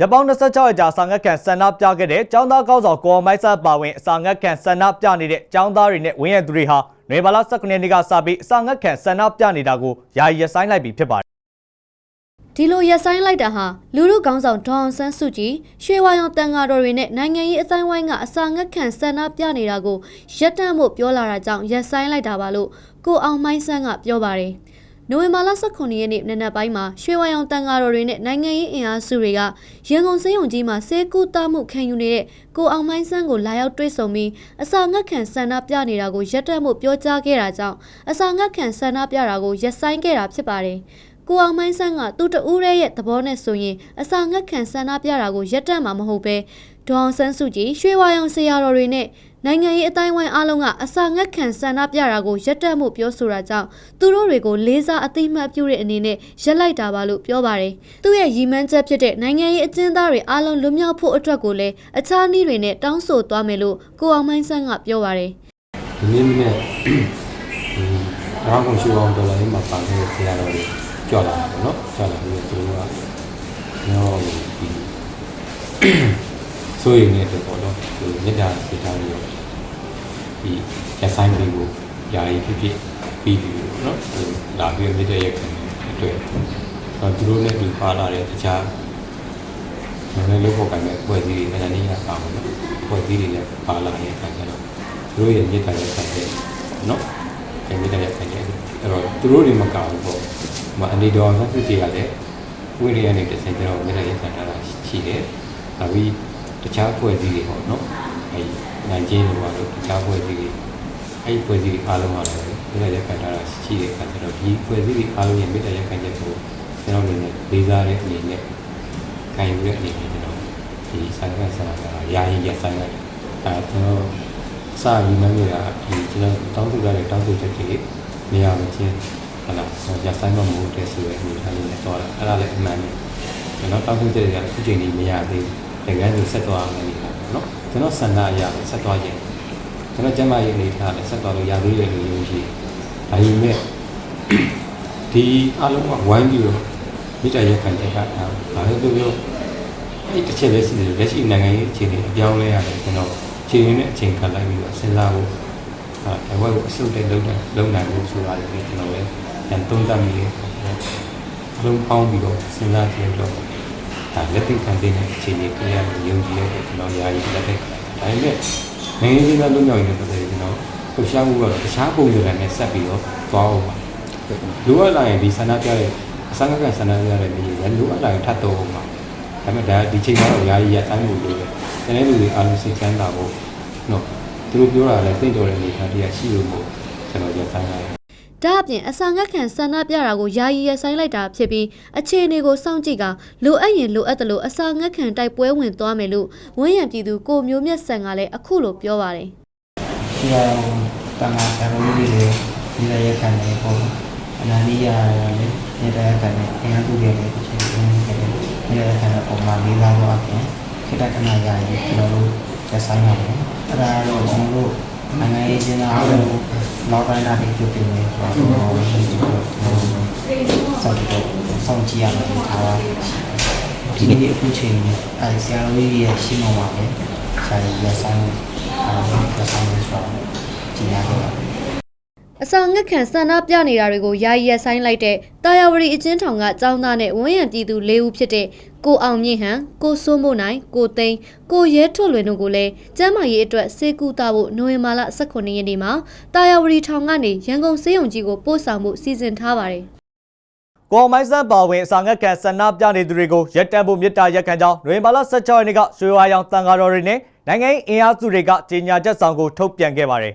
ရပောင်း26ရက်ကြာစာငတ်ခံဆန္ဒပြခဲ့တဲ့ចောင်းသားကောင်းဆောင်ကိုအောင်မိုက်ဆာပါဝင်အစာငတ်ခံဆန္ဒပြနေတဲ့ចောင်းသားတွေနဲ့ဝင်းရသူတွေဟာနွေဘာလ19ရက်နေ့ကစပြီးအစာငတ်ခံဆန္ဒပြနေတာကိုယာယီရဆိုင်လိုက်ပြီးဖြစ်ပါတယ်ဒီလိုရက်ဆိုင်လိုက်တာဟာလူလူကောင်းဆောင်ဒေါအောင်ဆန်းစုကြည်ရွှေဝါရောင်တန်ဃာတော်တွေနဲ့နိုင်ငံရေးအတိုင်းဝိုင်းကအစာငတ်ခံဆန္ဒပြနေတာကိုရက်တန့်ဖို့ပြောလာတာကြောင့်ရက်ဆိုင်လိုက်တာပါလို့ကိုအောင်မိုင်းဆန်းကပြောပါတယ်။ နိုဝင်ဘာလ18ရက်နေ့နံနက်ပိုင်းမှာရွှေဝါရောင်တန်ဃာတော်တွေနဲ့နိုင်ငံရေးအင်အားစုတွေကရန်ကုန်စေယုံကြီးမှာစေကူတာမှုခံယူနေတဲ့ကိုအောင်မိုင်းဆန်းကိုလာရောက်တွေ့ဆုံပြီးအစာငတ်ခံဆန္ဒပြနေတာကိုရက်တန့်ဖို့ပြောကြားခဲ့တာကြောင့်အစာငတ်ခံဆန္ဒပြတာကိုရက်ဆိုင်ခဲ့တာဖြစ်ပါတယ်။ကိုအောင်မိုင်းဆန်းကသူ့တဦးရဲ့သဘောနဲ့ဆိုရင်အစာငတ်ခံဆန္ဒပြတာကိုရက်တက်မှာမဟုတ်ပဲဒေါအောင်ဆန်းစုကြည်ရွှေဝါရောင်ဆရာတော်တွေနဲ့ နိုင်ငံရေးအတိုင်းဝိုင်းအားလုံးကအစာငတ်ခံဆန္ဒပြတာကိုရက်တက်မှုပြောဆိုတာကြောင့်သူတို့တွေကိုလေးစားအသိမှတ်ပြုတဲ့အနေနဲ့ရက်လိုက်တာပါလို့ပြောပါတယ်။သူ့ရဲ့ရည်မှန်းချက်ဖြစ်တဲ့နိုင်ငံရေးအကျဉ်းသားတွေအားလုံးလွတ်မြောက်ဖို့အတွက်ကိုလည်းအခြားနည်းတွေနဲ့တောင်းဆိုသွားမယ်လို့ကိုအောင်မိုင်းဆန်းကပြောပါတယ်။ဒီနေ့နဲ့ဒီရောင်းကုန်ရှိအောင်ဒေါ်လာလေးမှာပါနေတဲ့ဆရာတော်တွေကြောက်လာတယ်ပေါ့နော်ကြောက်လာပြီးတော့သူတို့ကရောဒီ ဆိုရင်လည်းပေါ့နော်ဒီမေတ္တာစိတ်ထားတွေရောဒီရဆိုင်လေးကိုယာယီဖြစ်ဖြစ်ပြီးပြီးပေါ့နော်လာပြီးမေတ္တာရက်ခံအတွက်တော့သူတို့နဲ့ဒီပါလာတဲ့တခြားနည်းနည်းလေးပေါ့ကံမဲ့ဖွဲ့စည်းတွေနည်းနည်းရပါဘူးနော်ဖွဲ့စည်းတွေလည်းပါလာတဲ့အခါကျတော့သူတို့ရဲ့မြေတားရက်ဆိုင်တဲ့နော်အဲမြေတားရက်ဆိုင်တဲ့အဲ့တော့သူတို့တွေမကောက်ဘူးပေါ့ဟိုအနေတော်ဆက်စစ်ကြီးကလည်းဝိရိယနဲ့တစ်ဆိုင်ကျတော့မြေတားရက်ဆိုင်တာရှိတယ်ဒါပြီး တခြားဖွဲ့စည်းတွေပေါ့နော်အဲနိုင်ချင်းတွေပါလို့တခြားဖွဲ့စည်းတွေအဲ့ဖွဲ့စည်းတွေအားလုံးကလည်းမြေတားရက်ဆိုင်တာရှိတဲ့အခါကျတော့ဒီဖွဲ့စည်းတွေအားလုံးရဲ့မြေတားရက်ဆိုင်တဲ့ကိုကျွန်တော်အနေနဲ့လေးစားတဲ့အနေနဲ့ခံယူတဲ့အနေနဲ့ကျွန်တော်ဒီဆိုင်ကဆန္ဒကယာယီရက်ဆိုင်လိုက်အဲကျွန်တော်စာရင်းနှမ်းတွေကဒီကျွန်တော်တောင်းဆိုကြတဲ့တောင်းဆိုချက်တွေနေရာမချင်းဟလာရဆိုင်မမဟုတ်တဲ့ဆိုရအနေထားလေးနဲ့တော့အဲ့ဒါလည်းအမှန်ပဲကျွန်တော်တောင်းဆိုချက်တွေကအခုချိန်ကြီးမရသေးဘူး တကယ်လို့ဆက်သွားမယ်နေတာပေါ့နော်ကျွန်တော်စန္ဒအရာဆက်သွားခြင်းကျွန်တော်ကျမရဲ့အနေထားလည်းဆက်သွားလို့ရသေးတယ်လို့ယုံကြည်ဒါပေမဲ့ဒီအလုံးကဝိုင်းပြီးတော့မိတ္တရက်ခံချက်ကဒါလည်းပြောပြောအဲ့တစ်ချက်ပဲရှိတယ်လက်ရှိနိုင်ငံရေးအခြေအနေအပြောင်းလဲရတယ်ကျွန်တော်ချိန်ရင်းနဲ့အချိန်ခတ်လိုက်ပြီးတော့စဉ်းစားဖို့အဲဘဝကိုအစုပ်တဲ့လုံနိုင်လုံနိုင်ဖို့ဆိုတာလည်းကျွန်တော်လည်းပြန်သုံးသပ်မိတယ်အလုံးပေါင်းပြီးတော့စဉ်းစားကြည့်တော့ဒါ လက်သိခံတဲ့အခြေအနေကြရယုံကြည်ရတဲ့ကျွန်တော်ယာယီလက်တဲ့ဒါပေမဲ့နိုင်ငံရေးကလုံမြောက်ရင်ပတ်သက်ပြီးကျွန်တော်လှူရှားမှုကတော့တခြားပုံစံနဲ့ဆက်ပြီးတော့သွားအောင်ပါလိုအပ်လာရင်ဒီဆန္ဒပြတဲ့အစမ်းကဆန္ဒပြတဲ့နေရာလိုအပ်လာရင်ထပ်တော့မှာဒါပေမဲ့ဒါဒီချိန်မှာတော့ယာယီရဆိုင်မှုလို့တကယ်လူတွေအားလုံးစိတ်ချမ်းသာဖို့နော်သူတို့ပြောတာလည်းသိတော်တဲ့အနေအထားတရားရှိလို့မို့ကျွန်တော်ရဆိုင်လိုက် ဒါအပြင်အစာငတ်ခံဆန္ဒပြတာကိုယာယီရဆိုင်လိုက်တာဖြစ်ပြီးအခြေအနေကိုစောင့်ကြည့်ကလိုအပ်ရင်လိုအပ်တယ်လို့အစာငတ်ခံတိုက်ပွဲဝင်သွားမယ်လို့ဝန်းရံပြည်သူကိုမျိုးမြတ်ဆန်ကလည်းအခုလိုပြောပါတယ်ဒီကောင်တန်ခါဆရာတော်ကြီးတွေဒီရရက်ခံနေပေါ့အနာနီးရလည်းဒီရရက်ခံနေအင်အားစုတွေလည်းတစ်ချိန်ချင်းနေတယ်ဒီရရက်ခံတဲ့ပုံမှာလေးစားတော့အပြင်ခိတ္တကနာရရင်ကျွန်တော်တို့သက်ဆိုင်ပါတယ်အဲ့ဒါတော့ကျွန်တော်တို့ နိုင်ငံရေးကျင်းသားအားလုံးနောက်ပိုင်းလာပြီးပြုပြင်နေဆိုတော့ဒီလိုစောင့်ကြည့်တော့စောင့်ကြည့်ရမယ်ဒါပါဒီနေ့အခုချိန်အဲဆရာတော်ကြီးရဲ့ရှင်းမပါပဲဆရာကြီးရဲ့ဆိုင်အားလုံးသက်ဆိုင်နေဆိုတော့ကြည်ရတော့ အစာငတ်ခံဆန္ဒပြနေတာတွေကိုယာယီရဆိုင်လိုက်တဲ့တာယာဝတီအချင်းထောင်ကចောင်းသားနဲ့ဝန်းရံပြည်သူ၄ဦးဖြစ်တဲ့ကိုအောင်မြင့်ဟန်ကိုစိုးမိုးနိုင်ကိုသိန်းကိုရဲထွတ်လွင်တို့ကိုလည်းကျမ်းမာရေးအတွက်စေကူတာဖို့နိုဝင်ဘာလ18ရက်နေ့မှာတာယာဝတီထောင်ကနေရန်ကုန်စေယုံကြီးကိုပို့ဆောင်မှုစီစဉ်ထားပါတယ်ကိုအောင်မိုက်ဆန်ပါဝင်အစာငတ်ခံဆန္ဒပြနေသူတွေကိုရက်တန့်ဖို့မြစ်တာရက်ခံကြောင်းနွေဘာလ16ရက်နေ့ကရွှေဝါရောင်တန်ဃာတော်တွေနဲ့နိုင်ငံရေးအင်အားစုတွေကကြေညာချက်ဆောင်ကိုထုတ်ပြန်ခဲ့ပါတယ်